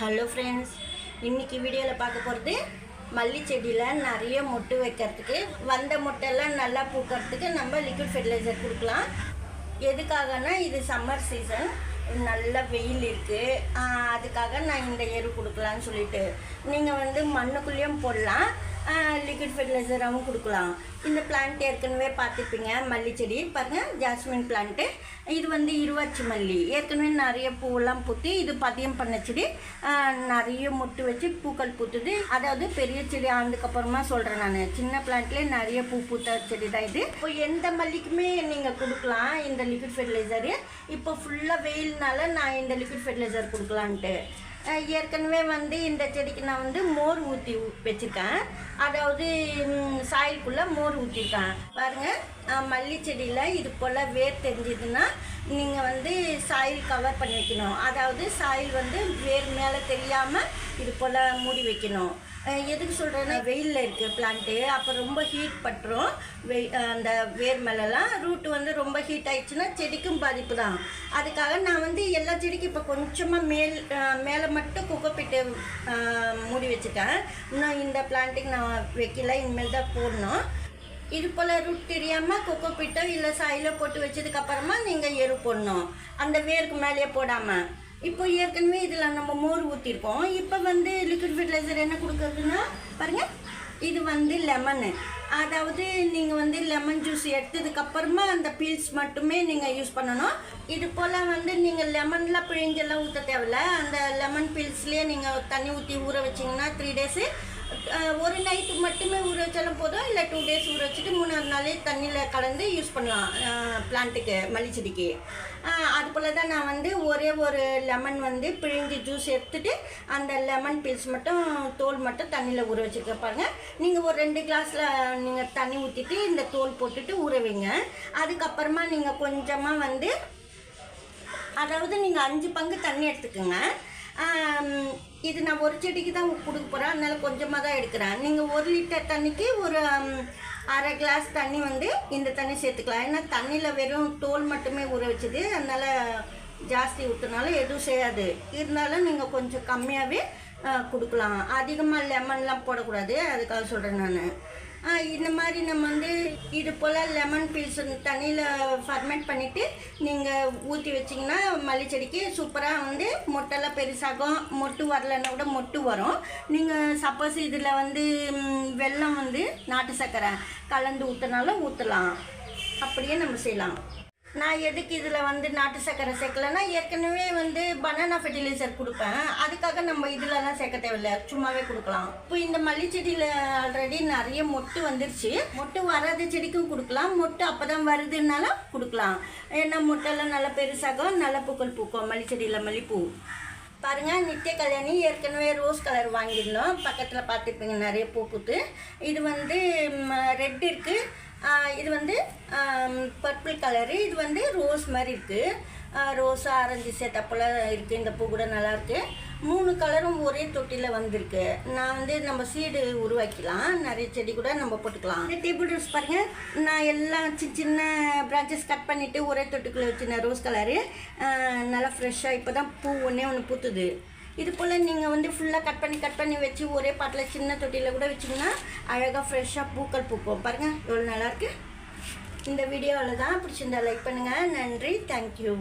Hello friends இன்றைக்கி வீடியோவில் பார்க்க போகிறது மல்லி செடியில் நிறைய மொட்டு வைக்கிறதுக்கு வந்த மொட்டெல்லாம் நல்லா பூக்கிறதுக்கு நம்ம லிக்விட் ஃபெர்டிலைசர் கொடுக்கலாம். எதுக்காகனா இது சம்மர் சீசன் நல்ல வெயில் இருக்குது அதுக்காக நான் இந்த எரு கொடுக்கலான்னு சொல்லிட்டு. நீங்கள் வந்து மண்ணுக்குள்ளேயும் போடலாம். லிக்விட் ஃபெர்டிலைசராகவும் கொடுக்கலாம். இந்த பிளான்ட் ஏற்கனவே பார்த்துப்பீங்க மல்லி செடி. பாருங்கள் ஜாஸ்மின் பிளான்ட்டு இது வந்து இருவாச்சி மல்லி. ஏற்கனவே நிறைய பூவெல்லாம் பூத்து இது பதியம் பண்ண செடி. நிறைய மொட்டு வச்சு பூக்கள் பூத்துது. அதாவது பெரிய செடி ஆனதுக்கப்புறமா சொல்கிறேன் நான். சின்ன பிளான்ட்லேயே நிறைய பூ பூத்த செடி தான் இது. இப்போ எந்த மல்லிக்குமே நீங்கள் கொடுக்கலாம் இந்த லிக்விட் ஃபெர்டிலைசரு இப்போ ஃபுல்லாக வெயில்னால நான் இந்த லிக்விட் ஃபெர்டிலைசர் கொடுக்கலான்ட்டு. ஏற்கனவே வந்து இந்த செடிக்கு நான் வந்து மோர் ஊற்றி வச்சுருக்கேன். அதாவது சாயிலுக்குள்ளே மோர் ஊற்றிருக்கேன் பாருங்கள் மல்லி செடியில் இது போல் வேர் தெரிஞ்சதுன்னா நீங்கள் வந்து சாயில் கவர் பண்ணி வைக்கணும். அதாவது சாயில் வந்து வேர் மேலே தெரியாமல் இது போல் மூடி வைக்கணும். எதுக்கு சொல்கிறேன்னா வெயிலில் இருக்குது பிளான்ட்டு அப்போ ரொம்ப ஹீட் பட்டுரும். வெய் அந்த வேர் மேலெலாம் ரூட் வந்து ரொம்ப ஹீட் ஆயிடுச்சுன்னா செடிக்கும் பாதிப்பு தான். அதுக்காக நான் வந்து எல்லா செடிக்கும் இப்போ கொஞ்சமாக மேல் மேலே மட்டும் குக்கப்பிட்டு மூடி வச்சுட்டேன். இன்னும் இந்த பிளான்ட்டுக்கு நான் வைக்கல இனிமேல் தான் போடணும். இது போல் ரூட் தெரியாமல் கொக்கோ பிட்டோ இல்லை சாயிலோ போட்டு வச்சதுக்கப்புறமா நீங்கள் எரு போடணும். அந்த வேருக்கு மேலேயே போடாமல் இப்போ ஏற்கனவே இதில் நம்ம மோர் ஊற்றிருக்கோம் இப்போ வந்து லிக்விட் ஃபெர்டிலைசர் என்ன கொடுக்குறதுன்னா பாருங்கள் இது வந்து லெமனு அதாவது நீங்கள் வந்து லெமன் ஜூஸ் எடுத்ததுக்கப்புறமா அந்த பீல்ஸ் மட்டுமே நீங்கள் யூஸ் பண்ணணும். இது போல் வந்து நீங்கள் லெமனில் பிழிஞ்செல்லாம் ஊற்ற தேவையில்ல. அந்த லெமன் பீல்ஸ்லேயே நீங்கள் தண்ணி ஊற்றி ஊற வச்சிங்கன்னா த்ரீ டேஸு ஒரு நைட்டு மட்டுமே ஊற வச்சாலும் போதும் இல்லை டூ டேஸ் ஊற வச்சுட்டு மூணாவது நாளே தண்ணியில் கலந்து யூஸ் பண்ணலாம் பிளான்ட்டுக்கு மல்லி செடிக்கு. அது போல் தான் நான் வந்து ஒரே ஒரு லெமன் வந்து பிழிஞ்சு ஜூஸ் எடுத்துட்டு அந்த லெமன் பீல்ஸ் மட்டும் தோல் மட்டும் தண்ணியில் ஊற வச்சுருக்க பாருங்க. நீங்கள் ஒரு ரெண்டு கிளாஸில் நீங்கள் தண்ணி ஊற்றிட்டு இந்த தோல் போட்டுட்டு ஊற வைங்க. அதுக்கப்புறமா நீங்கள் கொஞ்சமாக வந்து அதாவது நீங்கள் அஞ்சு பங்கு தண்ணி எடுத்துக்கோங்க. இது நான் ஒரு செடிக்கு தான் கொடுக்க போகிறேன் அதனால் கொஞ்சமாக தான் எடுக்கிறேன். நீங்கள் ஒரு லிட்டர் தண்ணிக்கு ஒரு அரை கிளாஸ் தண்ணி வந்து இந்த தண்ணி சேர்த்துக்கலாம். ஏன்னா தண்ணியில் வெறும் தோல் மட்டுமே ஊற வச்சது. அதனால் ஜாஸ்தி ஊற்றுனாலும் எதுவும் செய்யாது. இருந்தாலும் நீங்கள் கொஞ்சம் கம்மியாகவே கொடுக்கலாம். அதிகமாக லெமன்லாம் போடக்கூடாது. அதுக்காக சொல்கிறேன் நான். இந்த மாதிரி நம்ம வந்து இது போல் லெமன் பீல்ஸ் தண்ணியில் ஃபர்மெண்ட் பண்ணிவிட்டு நீங்கள் ஊற்றி வச்சிங்கன்னா மல்லி செடிக்கு சூப்பராக வந்து மொட்டெல்லாம் பெருசாகும். மொட்டு வரலன்னா கூட மொட்டு வரும். நீங்கள் சப்போஸ் இதில் வந்து வெள்ளம் வெல்லம் வந்து நாட்டு சர்க்கரை கலந்து ஊற்றினாலும் ஊற்றலாம் அப்படியே நம்ம செய்யலாம். நான் எதுக்கு இதில் வந்து நாட்டு சர்க்கரை சேர்க்கலன்னா ஏற்கனவே வந்து பனானா ஃபெர்டிலைசர் கொடுப்பேன். அதுக்காக நம்ம இதிலலாம் சேர்க்க தேவையில்ல. சும்மாவே கொடுக்கலாம். இப்போ இந்த மல்லி செடியில் ஆல்ரெடி நிறைய மொட்டு வந்துருச்சு. மொட்டு வராத செடிக்கும் கொடுக்கலாம். மொட்டு அப்போ தான் வருதுன்னாலும் கொடுக்கலாம். ஏன்னா மொட்டெல்லாம் நல்லா பெருசாகும். நல்ல பூக்கள் பூக்கும். மல்லி செடியில் மல்லிப்பூ. பாருங்கள் நித்திய கல்யாணி ஏற்கனவே ரோஸ் கலர் வாங்கியிருந்தோம். பக்கத்தில் பார்த்துருப்பீங்க நிறைய பூ பூத்து. இது வந்து ரெட் இருக்குது இது வந்து பர்பிள் கலரு இது வந்து ரோஸ் மாதிரி இருக்குது ரோஸ் ஆரஞ்சு சேர்த்தா இருக்குது இந்த பூ கூட நல்லாயிருக்கு மூணு கலரும் ஒரே தொட்டியில் வந்திருக்கு. நான் வந்து நம்ம சீடு உருவாக்கலாம் நிறைய செடி கூட நம்ம போட்டுக்கலாம். இந்த டேபிள் ரோஸ் பாருங்கள் நான் எல்லாம் சின்ன சின்ன பிரான்ச்சஸ் கட் பண்ணிவிட்டு ஒரே தொட்டிக்குள்ளே வச்சுருந்தேன் ரோஸ் கலரு நல்லா ஃப்ரெஷ்ஷாக இப்போ தான் பூ ஒன்றே ஒன்று பூத்துது. இது போல் நீங்கள் வந்து ஃபுல்லாக கட் பண்ணி கட் பண்ணி வச்சு ஒரே பாட்டில் சின்ன தொட்டியில் கூட வச்சிங்கன்னா அழகாக ஃப்ரெஷ்ஷாக பூக்கள் பூக்கும். பாருங்கள் எவ்வளோ நல்லாயிருக்கு இந்த வீடியோவில் தான் பிடிச்சிருந்தா லைக் பண்ணுங்கள் நன்றி. தேங்க்யூ